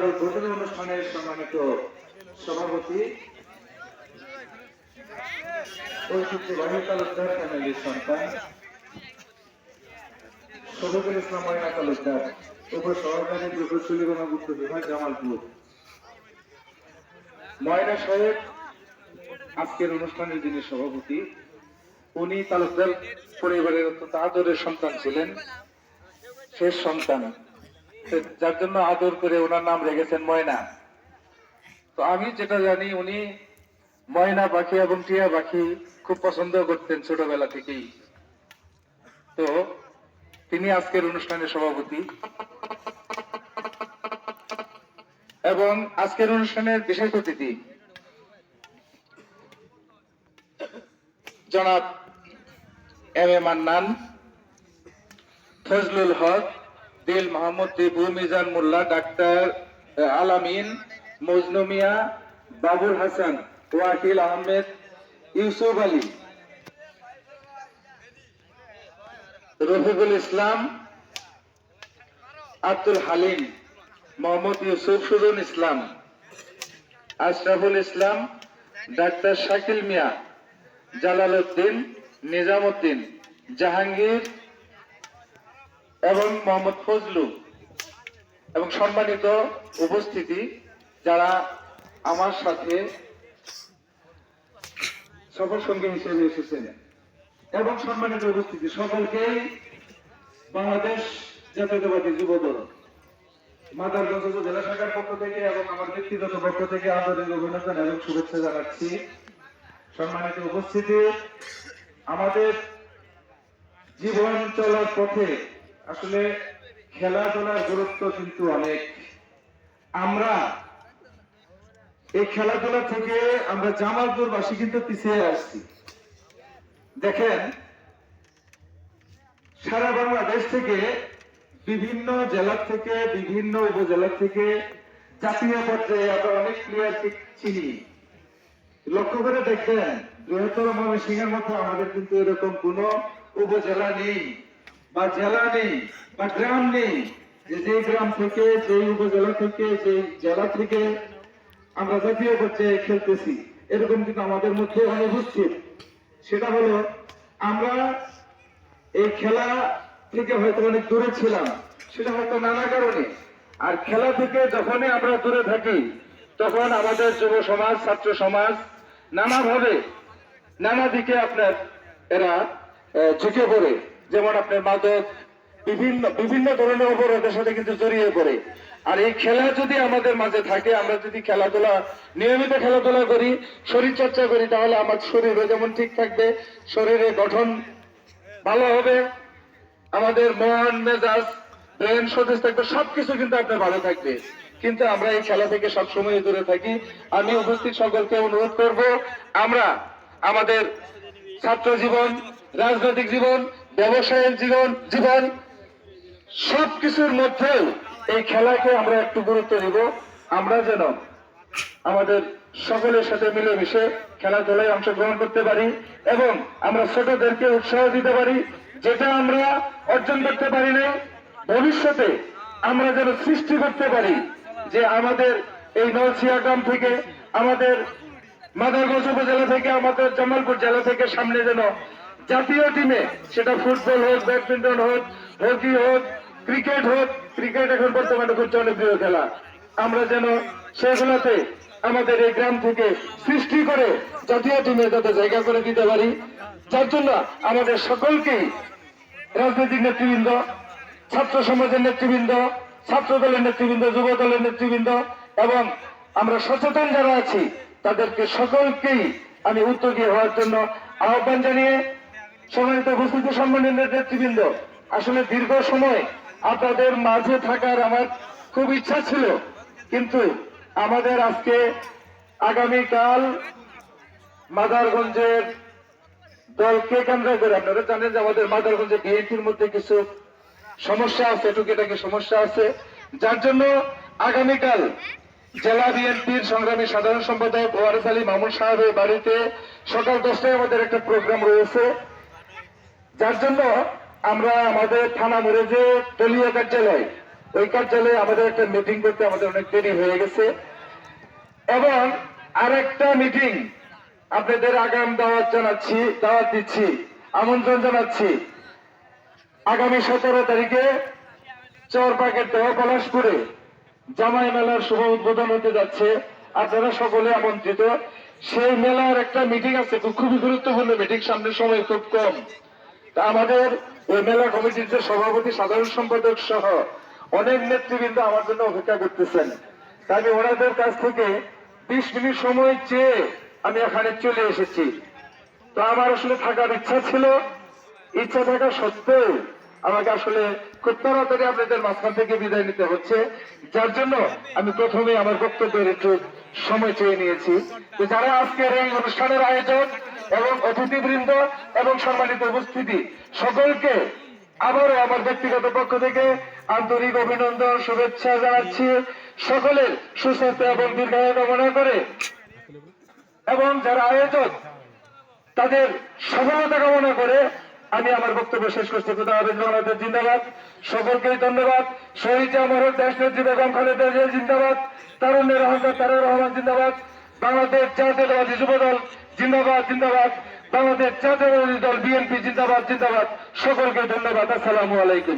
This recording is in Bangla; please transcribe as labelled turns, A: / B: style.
A: আবার উদ্বোধনী অনুষ্ঠানের সম্মানিত সভাপতি ময়না সাহেব, আজকের অনুষ্ঠানের যিনি সভাপতি, উনি তালুকদার পরিবারের অত্যন্ত আদরের সন্তান ছিলেন। শেষ সন্তান। যার জন্য আদর করে ওনার নাম রেখেছেন ময়না। তো আমি যেটা জানি, উনি ময়না পাখি এবং টিয়া পাখি খুব পছন্দ করতেন ছোটবেলা থেকেই। তো তিনি আজকের অনুষ্ঠানের সভাপতি। এবং আজকের অনুষ্ঠানের বিশেষ অতিথি জনাব এম এ মান্নান, ফজলুল হক দিল মোহাম্মদ দিবু মিজান মোল্লা, ডাক্তার আলামিন, মজনু মিয়া, বাবুল হাসান, ওয়াকিল আহমেদ, ইউসুফ আলী। রফিকুল ইসলাম, আব্দুল হালিম, মোহাম্মদ ইউসুফ সুজন ইসলাম, আশরাফুল ইসলাম, ডাক্তার শাকিল মিয়া, জালাল উদ্দিন নিজাম উদ্দিন জাহাঙ্গীর এবং মোহাম্মদ ফজলু এবং সম্মানিত উপস্থিতি যারা আমার সাথে সফর সঙ্গী হিসেবে এসেছেন এবং সম্মানিত উপস্থিতি, সকলকেই বাংলাদেশ জাতীয়তাবাদী যুব দল মাদারগঞ্জ জেলা শাখার পক্ষ থেকে এবং আমার ব্যক্তিগত পক্ষ থেকে আন্তরিক অভিনন্দন এবং শুভেচ্ছা জানাচ্ছি। সম্মানিত উপস্থিতি, আমাদের জীবন চলার পথে আসলে খেলাধুলার গুরুত্ব কিন্তু অনেক। আমরা এই খেলাধুলা থেকে আমরা জামালপুরবাসী কিন্তু পিছিয়ে আসছি। দেখেন, সারা বাংলাদেশ থেকে বিভিন্ন জেলা থেকে, বিভিন্ন উপজেলা থেকে জাতীয় পর্যায়ে আমরা অনেক প্লেয়ারকে চিনি। লক্ষ্য করে দেখবেন, বৃহত্তর ময়মনসিংহের মতো আমাদের কিন্তু এরকম কোন উপজেলা নেই। বা জেলা নেই বা গ্রাম নেই যে যে গ্রাম থেকে, যে উপজেলা থেকে, যে জেলা থেকে আমরা জাতীয় পর্যায়ে খেলতেছি, এরকম কিন্তু আমাদের মধ্যে অনুপস্থিত। সেটা হলো, আমরা এই খেলা থেকে হয়তো অনেক দূরে ছিলাম, সেটা হয়তো নানা কারণে। আর খেলা থেকে যখনই আমরা দূরে থাকি, তখন আমাদের যুব সমাজ, ছাত্র সমাজ নানাভাবে, নানা দিকে আপনার এরা ঝুঁকে পড়ে। যেমন আপনার মাদক, বিভিন্ন বিভিন্ন ধরনের অপরাধের সাথে কিন্তু জড়িয়ে পড়ে। আর এই খেলা যদি আমাদের মাঝে থাকে, আমরা যদি খেলাধুলা, নিয়মিত খেলাধুলা করি শরীর চর্চা করি, তাহলে আমার শরীরও যেমন ঠিক থাকবে শরীরের গঠন ভালো হবে, আমাদের মন, মেজাজ, ব্রেন সতেজ থাকবে, সবকিছু কিন্তু আপনার ভালো থাকবে। কিন্তু আমরা এই খেলা থেকে সবসময় দূরে থাকি। আমি উপস্থিত সকলকে অনুরোধ করব, আমরা আমাদের ছাত্র জীবন, রাজনৈতিক জীবন ব্যবসায়িক জীবন জীবন, সবকিছুর মধ্যেও এই খেলাকে আমরা একটু গুরুত্ব দিব। আমরা যেন আমাদের সকলের সাথে মিলেমিশে খেলাধুলায় অংশগ্রহণ করতে পারি এবং আমরা ছোটদেরকে উৎসাহ দিতে পারি, যেটা আমরা অর্জন করতে পারি না ভবিষ্যতে আমরা যেন সৃষ্টি করতে পারি যে আমাদের এই নলছিয়া গ্রাম থেকে, আমাদের মাদারগঞ্জ উপজেলা থেকে, আমাদের জামালপুর জেলা থেকে সামনে যেন জাতীয় টিমে সেটা ফুটবল হোক, ব্যাডমিন্টন হোক, হকি হোক, ক্রিকেট হোক, ক্রিকেট এখন বর্তমানে খুব জনপ্রিয় খেলা। আমরা যেন সেগুলোতে আমাদের এই গ্রাম থেকে সৃষ্টি করে জাতীয় টিমে যাতে জায়গা করে দিতে পারি। যার জন্য আমাদের সকলকেই রাজনৈতিক নেতৃবৃন্দ, ছাত্র সমাজের নেতৃবৃন্দ, ছাত্র দলের নেতৃবৃন্দ, যুব দলের নেতৃবৃন্দ এবং আমরা সচেতন যারা আছি, তাদেরকে সকলকেই আমি উদ্যোগী হওয়ার জন্য আহ্বান জানিয়ে সম্মানিত উপস্থিতি সম্মানের নেতৃবৃন্দ, আসলে দীর্ঘ সময় আপনাদের মাঝে থাকার আমার খুব ইচ্ছা ছিল, কিন্তু আমাদের আজকে আগামীকাল মাদারগঞ্জের দলকে কেন্দ্র করে, আপনারা জানেন যে আমাদের মাদারগঞ্জে বিএনপির মধ্যে কিছু সমস্যা আছে এটুকু টুকিটাকি সমস্যা আছে, যার জন্য আগামীকাল জেলা বিএনপির সংগ্রামী সাধারণ সম্পাদক ওয়ারেস আলী মামুন সাহেবের বাড়িতে সকাল দশটায় আমাদের একটা প্রোগ্রাম রয়েছে। যার জন্য আমরা আমাদের থানা মোড়ে যে দলীয় কার্যালয়, ওই কার্যালয়ে আমাদের একটা মিটিং করতে আমাদের অনেক দেরি হয়ে গেছে। এবং আরেকটা মিটিং আপনাদের আগাম দাওয়াত জানাচ্ছি, দাওয়াত দিচ্ছি, আমন্ত্রণ জানাচ্ছি। আগামী সতেরো তারিখে চরপাকের দেহ পলাশপুরে জামাই মেলার শুভ উদ্বোধন হতে যাচ্ছে। আপনারা সকলে আমন্ত্রিত। সেই মেলার একটা মিটিং আছে খুবই গুরুত্বপূর্ণ মিটিং সামনের সময় খুব কম। তা আমাদের ওই মেলা কমিটির যে সভাপতি, সাধারণ সম্পাদক সহ অনেক নেতৃবৃন্দ আমার জন্য অপেক্ষা করতেছেন। তাই আমি ওনাদের কাছ থেকে বিশ মিনিট সময় চেয়ে আমি এখানে চলে এসেছি। তো আমার আসলে থাকার ইচ্ছা ছিল। ইচ্ছা থাকা সত্ত্বেও আমাকে আসলে খুব তাড়াতাড়ি আপনাদের মাঝখান থেকে বিদায় নিতে হচ্ছে, যার জন্য আমি প্রথমে আমার বক্তব্যের একটু সময় চেয়ে নিয়েছি। তো যারা আজকের এই অনুষ্ঠানের আয়োজক এবং অতিথিবৃন্দ এবং সম্মানিত উপস্থিতি, সকলকে আবারও আমার ব্যক্তিগত পক্ষ থেকে আন্তরিক অভিনন্দন, শুভেচ্ছা জানাচ্ছি সকলের সুস্বাস্থ্য এবং দীর্ঘায়ু কামনা করে। এবং যারা আয়োজক, তাদের সফলতা কামনা করে আমি আমার বক্তব্য শেষ করছি। খুদা জিন্দাবাদ। সকলকেই ধন্যবাদ। শহীদ আমার দেশ নেত্রী খালেদা জিয়া জিন্দাবাদ। তারুণ্যের রহমান তারের রহমান জিন্দাবাদ। বাংলাদেশ জাতীয়তাবাদী যুব দল জিন্দাবাদ জিন্দাবাদ। বাংলাদেশ জাতীয়তাবাদী দল বিএনপি জিন্দাবাদ জিন্দাবাদ। সকলকে ধন্যবাদ। আসসালামু আলাইকুম।